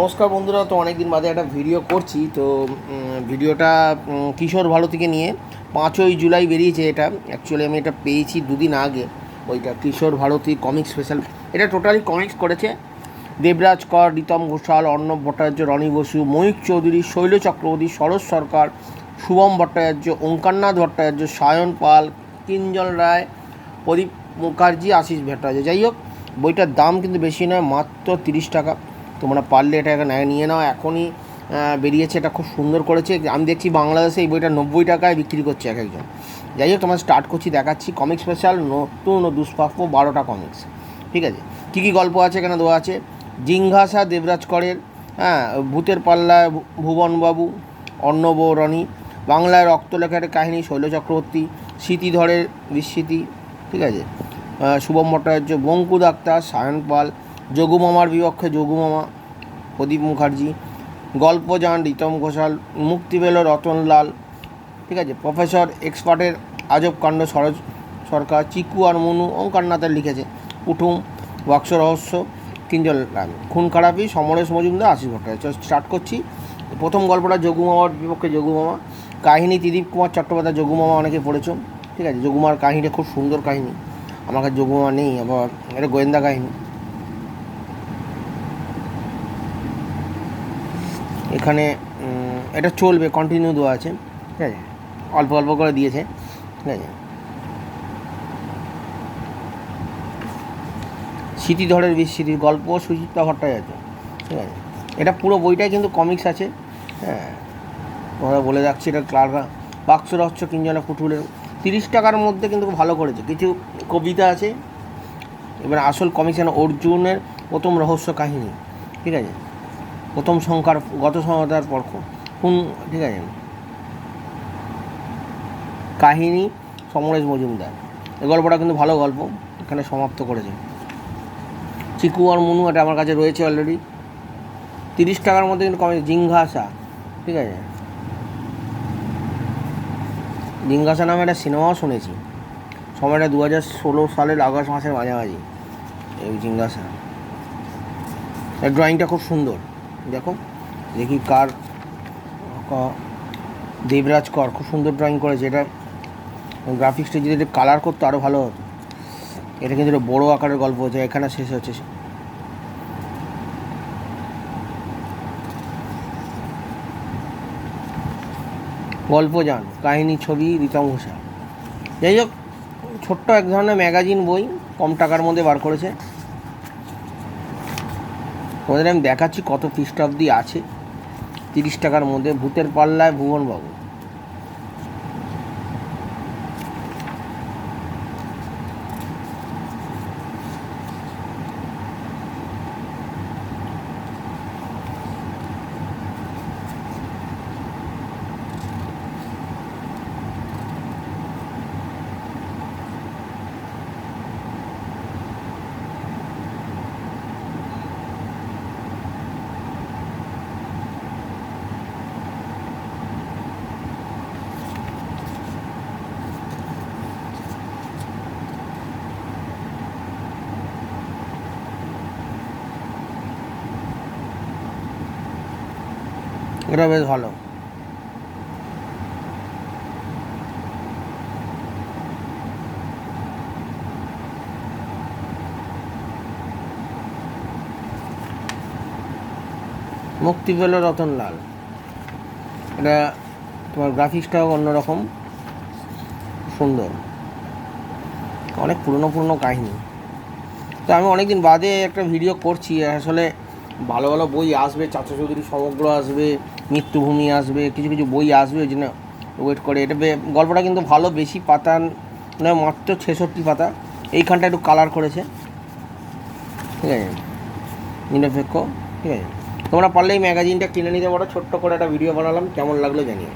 নমস্কার বন্ধুরা, তো অনেকদিন বাদে একটা ভিডিও করছি, তো ভিডিওটা কিশোর ভারতীকে নিয়ে পাঁচই জুলাই বেরিয়েছে এটা। অ্যাকচুয়ালি আমি এটা পেয়েছি দুদিন আগে, ওইটা কিশোর ভারতী কমিক স্পেশাল এটা টোটালি কমিক্স করেছে। দেবরাজ কর, রীতম ঘোষাল, অর্ণব ভট্টাচার্য, রনি বসু ময়ূক চৌধুরী, শৈল চক্রবর্তী সরোজ সরকার, শুভম ভট্টাচার্য ওঙ্কারনাথ ভট্টাচার্য, সায়ন পাল, কিঞ্জল রায়, প্রদীপ মুখার্জি, আশিস ভট্টাচার্য। যাই হোক, বইটার দাম কিন্তু বেশি নয়, মাত্র তিরিশ টাকা। তোমরা পারলে এটা নিয়ে নাও। এখনই বেরিয়েছে, এটা খুব সুন্দর করেছে। আমি দেখছি বাংলাদেশে এই বইটা নব্বই টাকায় বিক্রি করছে এক একজন। যাই হোক, তোমার স্টার্ট করছি, দেখাচ্ছি। কমিক স্পেশাল নতুন ও দুষ্প্রাপ্য বারোটা কমিক্স ঠিক আছে? কী কী গল্প আছে এখানে দেওয়া আছে? জিঙ্ঘাসা দেবরাজ করের হ্যাঁ ভূতের পাল্লায় ভুবনবাবু, অর্ণব রনি। বাংলায় রক্তলেখার কাহিনী, শৈল চক্রবর্তী, স্মৃতিধরের বিস্মৃতি ঠিক আছে? শুভম ভট্টাচার্য, বঙ্কু আক্তার সায়ন পাল যোগু মামার বিপক্ষে যোগু মামা প্রদীপ মুখার্জি গল্পযান রিতম ঘোষাল, মুক্তি পেল রতনলাল ঠিক আছে, প্রফেসর এক্সপার্টের আজব কাণ্ড সরোজ সরকার, চিকু আর মনু ওঙ্কারনাথের লিখেছে। উঠুম বাক্স রহস্য তিনজন খুন খারাপি, সমরেশ মজুমদার, আশিস ভট্টাচার্য। স্টার্ট করছি। প্রথম গল্পটা যোগু মামার বিপক্ষে যোগু মামা কাহিনী ত্রিদীপ কুমার চট্টোপাধ্যায় যোগু মামা অনেকে পড়েছ। ঠিক আছে, যোগুমার কাহিনীটা খুব সুন্দর কাহিনী। আমার কাছে যোগু মামা নেই, আবার এটা গোয়েন্দা কাহিনী। এখানে এটা চলবে কন্টিনিউ দেওয়া আছে, ঠিক আছে? অল্প অল্প করে দিয়েছে, ঠিক আছে? স্মৃতিধরের বিস্মৃতির গল্প সুচিত্রা ভট্টাচার্য, ঠিক আছে? এটা পুরো বইটাই কিন্তু কমিক্স আছে হ্যাঁ? ওরা বলে যাচ্ছি এটা ক্লার্কা বাক্স রহস্য কিঞ্জনা পুটুলের তিরিশ টাকার মধ্যে কিন্তু ভালো করেছে। কিছু কবিতা আছে, এবার আসল কমিক্স অর্জুনের প্রথম রহস্য কাহিনী, ঠিক আছে? প্রথম সংখ্যার, গত সংখ্যার পর কোন, ঠিক আছে? কাহিনী সমরেশ মজুমদার। এই গল্পটা কিন্তু ভালো গল্প, এখানে সমাপ্ত করেছে। চিকু আর মুনু, এটা আমার কাছে রয়েছে অলরেডি তিরিশ টাকার মধ্যে কিন্তু কমে জিঙ্ঘাসা ঠিক আছে? জিঙ্গাসা নামে একটা সিনেমাও শুনেছি। সময়টা দু হাজার ষোলো সালের আগস্ট মাসের মাঝামাঝি, এই জিঙ্গাসা। ড্রয়িংটা খুব সুন্দর। দেখো, দেখি কার দেবরাজ কর, খুব সুন্দর ড্রয়িং করেছে। এটা গ্রাফিক্সটা যদি একটু কালার করতো আরও ভালো হতো। এটা কিন্তু একটা বড়ো আকারের গল্প হচ্ছে এখানে শেষ হচ্ছে। গল্প যান কাহিনী, ছবি রিতম ঘোষা যাই হোক, ছোট্ট এক ধরনের ম্যাগাজিন বই, কম টাকার মধ্যে বার করেছে। তোমাদের আমি দেখাচ্ছি কত খ্রিস্টাব্দি আছে। তিরিশ টাকার মধ্যে ভূতের পাল্লায় ভুবনবাবু। এটা বেশ ভালো। মুক্তি পেল রতনলাল। এটা তোমার গ্রাফিক্সটাও অন্যরকম। সুন্দর। অনেক পুরনো পুরনো কাহিনী। তো আমি অনেকদিন বাদে একটা ভিডিও করছি। আসলে ভালো ভালো বই আসবে চাচা চৌধুরী সমগ্র আসবে। মৃত্যুভূমি আসবে, কিছু কিছু বই আসবে, ওই জন্য ওয়েট করে। এটা গল্পটা কিন্তু ভালো, বেশি পাতা নয়, মাত্র ছেষট্টি পাতা। এইখানটা একটু কালার করেছে। ঠিক আছে? নিরপেক্ষ, ঠিক আছে? তোমরা পারলে এই ম্যাগাজিনটা কিনে নিতে পারো। ছোট্ট করে একটা ভিডিও বানালাম, কেমন লাগল জানিয়ে